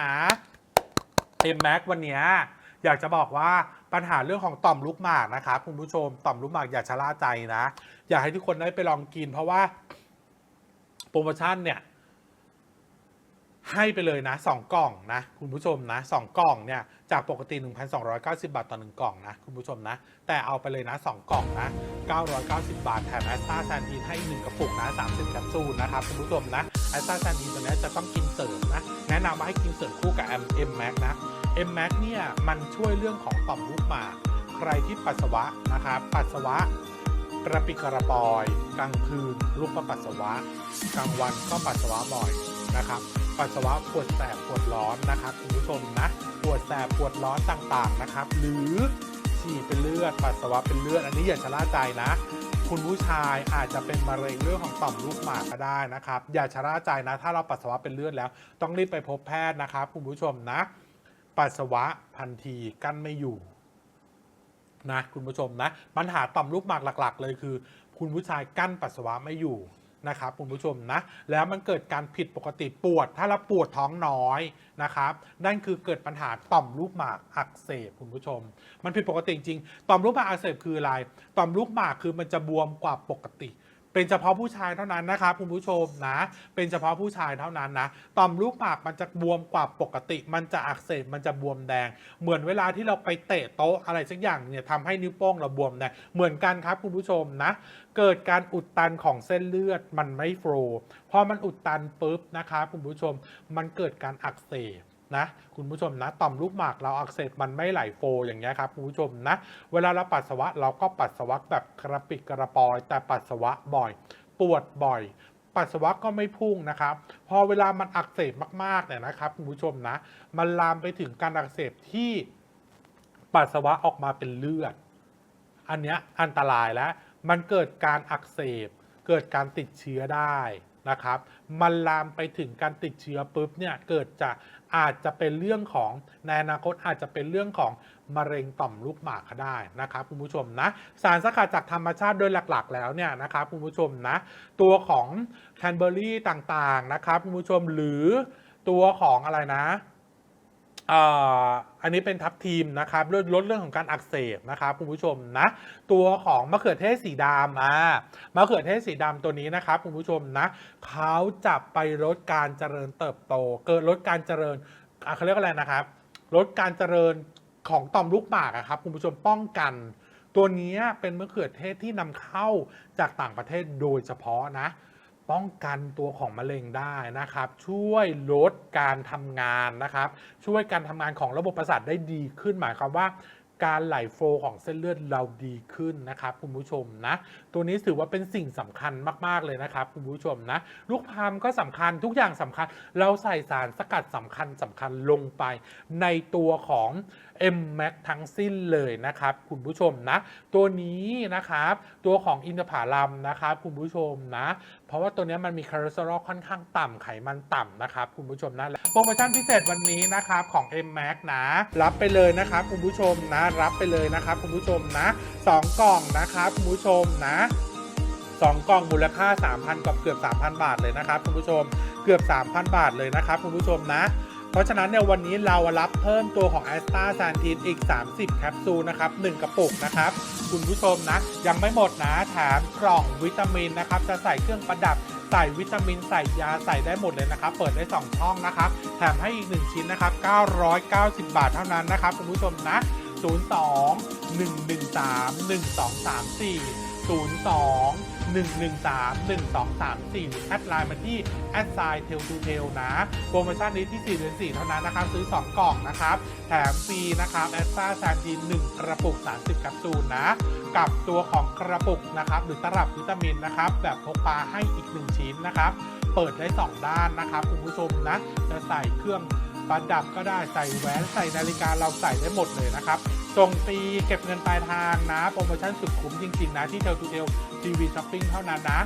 นะ M Max วันนี้อยากจะบอกว่าปัญหาเรื่องของต่อมลูกหมากนะครับคุณผู้ชมต่อมลูกหมากอย่าชะล่าใจนะ อยากให้ทุกคนได้ไปลองกิน เพราะว่าโปรโมชั่นเนี่ยให้ไปเลยนะสองกล่องนะคุณผู้ชมนะสองกล่องเนี่ย จากปกติ 1,290 บาทต่อ 1 กล่องนะ คุณผู้ชมนะ แต่เอาไปเลยนะ 2 กล่องนะ 990 บาท แถมแอสตาแซนทีนให้ 1 กระปุกนะ 30 แคปซูลนะครับ คุณผู้ชมนะแอสตาแซนทีนตัวนี้จะต้องกินเสริมนะ แนะนำว่าให้กินเสริมคู่กับ M M Max นะ M Max เนี่ยมันช่วยเรื่องของต่อมลูกหมากใครที่ปัสสาวะนะครับปัสสาวะกระปิกระปอย กลางคืนลุกมาปัสสาวะ กลางวันก็ปัสสาวะบ่อยนะครับ ปัสสาวะปวดแสบปวดร้อนนะครับคุณผู้ชมนะปวดแสบปวดร้อนต่างๆนะครับ หรือฉี่เป็นเลือดปัสสาวะเป็นเลือด อันนี้อย่าชะล่าใจนะ คุณผู้ชายอาจจะเป็นมะเร็งเรื่องของต่อมลูกหมากก็ได้นะครับ อย่าชะล่าใจนะ ถ้าเราปัสสาวะเป็นเลือดแล้ว ต้องรีบไปพบแพทย์นะครับคุณผู้ชมนะ ปัสสาวะพันทีกั้นไม่อยู่นะคุณผู้ชมนะปัญหาต่อมลูกหมากหลัก ๆ เลยคือ คุณผู้ชายกั้นปัสสาวะไม่อยู่ นะครับคุณผู้ชมนะแล้วมันเกิดการผิดปกติปวด ถ้าเราปวดท้องน้อยนะครับนั่นคือเกิดปัญหาต่อมลูกหมากอักเสบคุณผู้ชม มันผิดปกติจริงต่อมลูกหมากอักเสบคืออะไรต่อมลูกหมากคือมันจะบวมกว่าปกติ เป็นเฉพาะผู้ชายเท่านั้นนะครับคุณผู้ชมนะ เป็นเฉพาะผู้ชายเท่านั้นนะต่อมลูกหมากมันจะบวมกว่าปกติ มันจะอักเสบมันจะบวมแดง เหมือนเวลาที่เราไปเตะโต๊ะอะไรสักอย่างเนี่ยทำให้นิ้วโป้งเราบวมแดงเหมือนกันครับคุณผู้ชมนะ เกิดการอุดตันของเส้นเลือดมันไม่โฟล์พอมันอุดตันปุ๊บนะครับคุณผู้ชมมันเกิดการอักเสบ นะคุณผู้ชมนะต่อมลูกหมากเราอักเสบมันไม่ไหลโฟอย่างเงี้ยครับคุณผู้ชมนะ เวลาเราปัสสาวะเราก็ปัสสาวะแบบกระปิดกระปอย แต่ปัสสาวะบ่อย ปวดบ่อย ปัสสาวะก็ไม่พุ่งนะครับ พอเวลามันอักเสบมากๆเนี่ยนะครับคุณผู้ชมนะ มันลามไปถึงการอักเสบที่ปัสสาวะออกมาเป็นเลือด อันเนี้ยอันตรายแล้ว มันเกิดการอักเสบ เกิดการติดเชื้อได้ นะครับมันลามไปถึงการติดเชื้อปุ๊บเนี่ยเกิดจะอาจจะเป็นเรื่องของในอนาคตอาจจะเป็นเรื่องของมะเร็งต่อมลูกหมากก็ได้นะครับคุณผู้ชมนะสารสกัดจากธรรมชาติโดยหลักๆ แล้วเนี่ยนะครับคุณผู้ชมนะตัวของแคนเบอร์รี่ต่างๆนะครับคุณผู้ชมหรือตัวของอะไรนะ อันนี้เป็นทับทีมนะครับลดลดเรื่องของการอักเสบนะครับคุณผู้ชมนะ ตัวของมะเขือเทศสีดำอ่ามะเขือเทศสีดำตัวนี้นะครับคุณผู้ชมนะเขาจะไปลดการเจริญเติบโต เกิดลดการเจริญเขาเรียกว่าอะไรนะครับ ลดการเจริญของต่อมลูกหมากครับคุณผู้ชมป้องกัน ตัวนี้เป็นมะเขือเทศที่นำเข้าจากต่างประเทศโดยเฉพาะนะ ป้องกันตัวของมะเร็งได้นะครับ ช่วยลดการทำงานนะครับ ช่วยการทำงานของระบบประสาทได้ดีขึ้นหมายความว่าการไหลโฟลของเส้นเลือดเราดีขึ้นนะครับคุณผู้ชมนะ ตัวนี้ถือว่าเป็นสิ่งสำคัญมากๆเลยนะครับคุณผู้ชมนะ ลูกพามก็สำคัญทุกอย่างสำคัญ เราใส่สารสกัดสำคัญสำคัญลงไปในตัวของ M Max ทั้งสิ้นเลยนะครับ คุณผู้ชมนะ ตัวนี้นะครับ ตัวของอินทผลัมนะครับ คุณผู้ชมนะ เพราะว่าตัวนี้มันมีคอเลสเตอรอลค่อนข้างต่ำไขมันต่ำนะครับ คุณผู้ชมนะและโปรโมชั่นพิเศษวันนี้นะครับของ M Max นะ รับไปเลยนะครับ คุณผู้ชมนะ รับไปเลยนะครับ คุณผู้ชมนะสองกล่องนะครับคุณผู้ชมนะสองกล่องมูลค่า 3,000กับเกือบ 3,000 บาทเลยนะครับคุณผู้ชม เกือบ 3,000 บาทเลยนะครับคุณผู้ชมนะ เพราะฉะนั้นเนี่ยวันนี้เรารับเพิ่มตัวของแอสตาแซนทีนอีก 30 แคปซูลนะครับ1กระปุกนะครับ คุณผู้ชมนะ ยังไม่หมดนะแถมกล่องวิตามินนะครับ จะใส่เครื่องประดับใส่วิตามินใส่ยาใส่ได้หมดเลยนะครับ เปิดได้ 2 ช่องนะครับ แถมให้อีก 1 ชิ้นนะครับ 990 บาทเท่านั้นนะครับ คุณผู้ชมนะ 02 113 1234 02 113 1234แอดไลน์มาที่แอดไซน์เทลทูเทลนะ โปรโมชั่นนี้ที่4เดือน4เท่านั้นนะครับ ซื้อ 2 กล่องนะครับ แถมฟรีนะครับแอสตาแซนทีน1กระปุก 30แคปซูลนะ กับตัวของกระปุกนะครับ หรือตลับวิตามินนะครับ แบบพกพาให้อีก 1 ชิ้นนะครับ เปิดได้ 2 ด้านนะครับ คุณผู้ชมนะ จะใส่เครื่องประดับก็ได้ใส่แหวนใส่นาฬิกาเราใส่ได้หมดเลยนะครับ ส่งฟรีเก็บเงินปลายทางนะ โปรโมชั่นสุดคุ้มจริง ๆ นะ ที่เทลทูเทลทีวีช้อปปิ้งเท่านั้นนะ